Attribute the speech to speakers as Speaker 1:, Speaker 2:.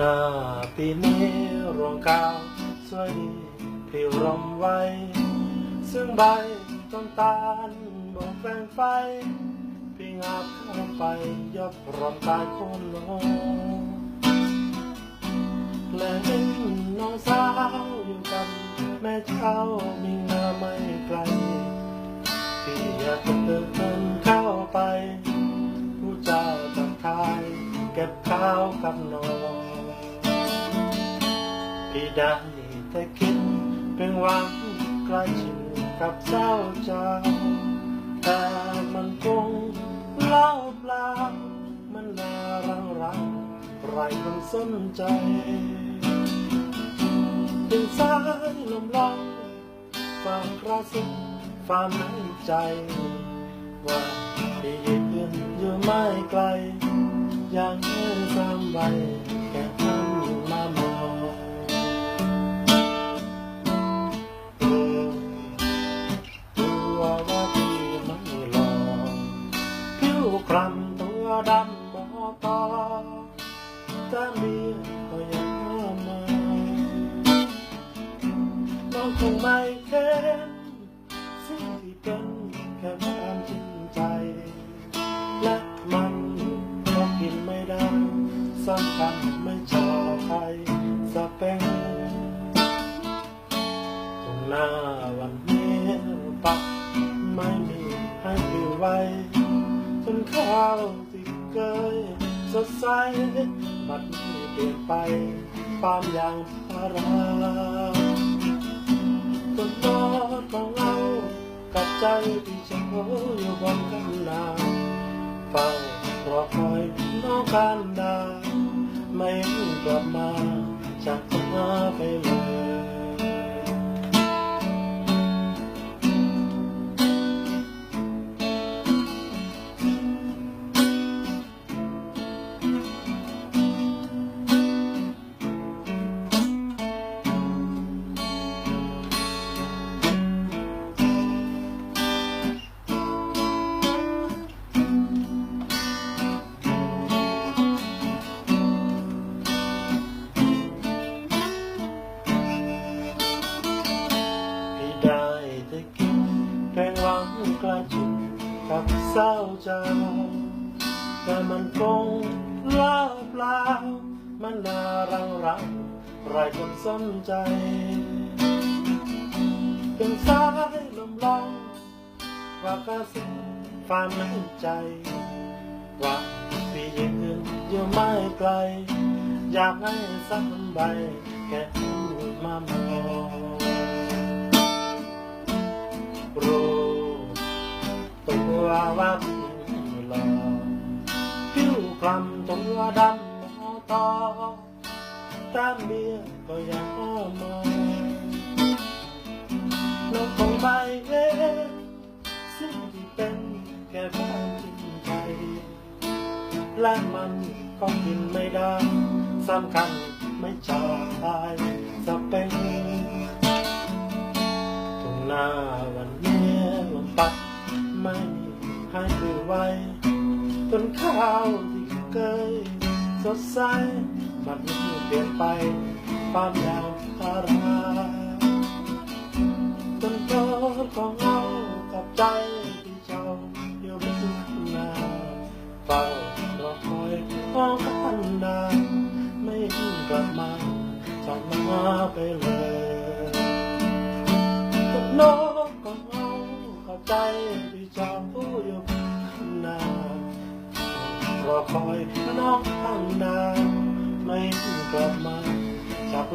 Speaker 1: นาปีนี้รวงข้าวสวยดีพริวรมไว้ซึ่งใบต้นตาลบอกแฟงไฟพี่งาบเข้าไปยกรอมตายคนลงและเห็นน้องสาวอยู่กับแม่เช้ามีงาไม่ไกลพี่อยากจะเดินเข้าไปผู้เจ้าตักทายเก็บข้าวกับน้อง พี่ได้แต่คิดเป็นหวังใกล้ชิดกับเจ้าเจ้า แต่มันคงเล่าเปล่ามันน่ารังรังไรคนสนใจเป็นสายลมลองฝากกระซิบความในใจ ว่าพี่ยืนอยู่ไม่ไกลยังสามใบ คลำตัวดำมอตอแต่เมียก็ยังมาน้องคงไม่เห็นสิ่งที่เป็นแค่ความจริงใจ และมันก็กินไม่ได้สำคัญไม่ชอบใครสเปงตรงหน้าวันนี้ปักไม่มีให้ผิวไว้ ข้าวที่เคยสดใสบัดนี้เปลี่ยนไปความอย่างพาราต้นตอของเรากับใจที่เฉาอยู่บนกันนาเฝ้ารอคอยน้องกันดาไม่กลับมาจากหาไปเลย หวังกระจิตกับเศร้าเจ้า แต่มันคงเล่าเปล่ามันน่ารังรังไรคนสนใจเป็นสายลมลองว่ากระสิความในใจ ว่าพี่ยืนอยู่ไม่ไกล อยากให้สักใบแค่มามอง ตัวว่าหลอผิวคล้ำตัวดำมอตอตามเบี้ยก็ยังมองน้องคงไม่เห็นสิ่งที่เป็นแค่ความจริงใจและมันก็กินไม่ได้สำคัญไม่ชอบตายสเปงตรงหน้า จนข้าวที่เคยสดใสมันเปลี่ยนไปความยาวพาราจนโตของเรากับใจที่เจ้าอยู่บนหน้าเฝ้ารอคอยมองกันดาไม่กลับมาจากมาไปเลยตกนกก็เงากับใจที่เจ้า คอยนอกห้องดาวไม่กลับมาจาก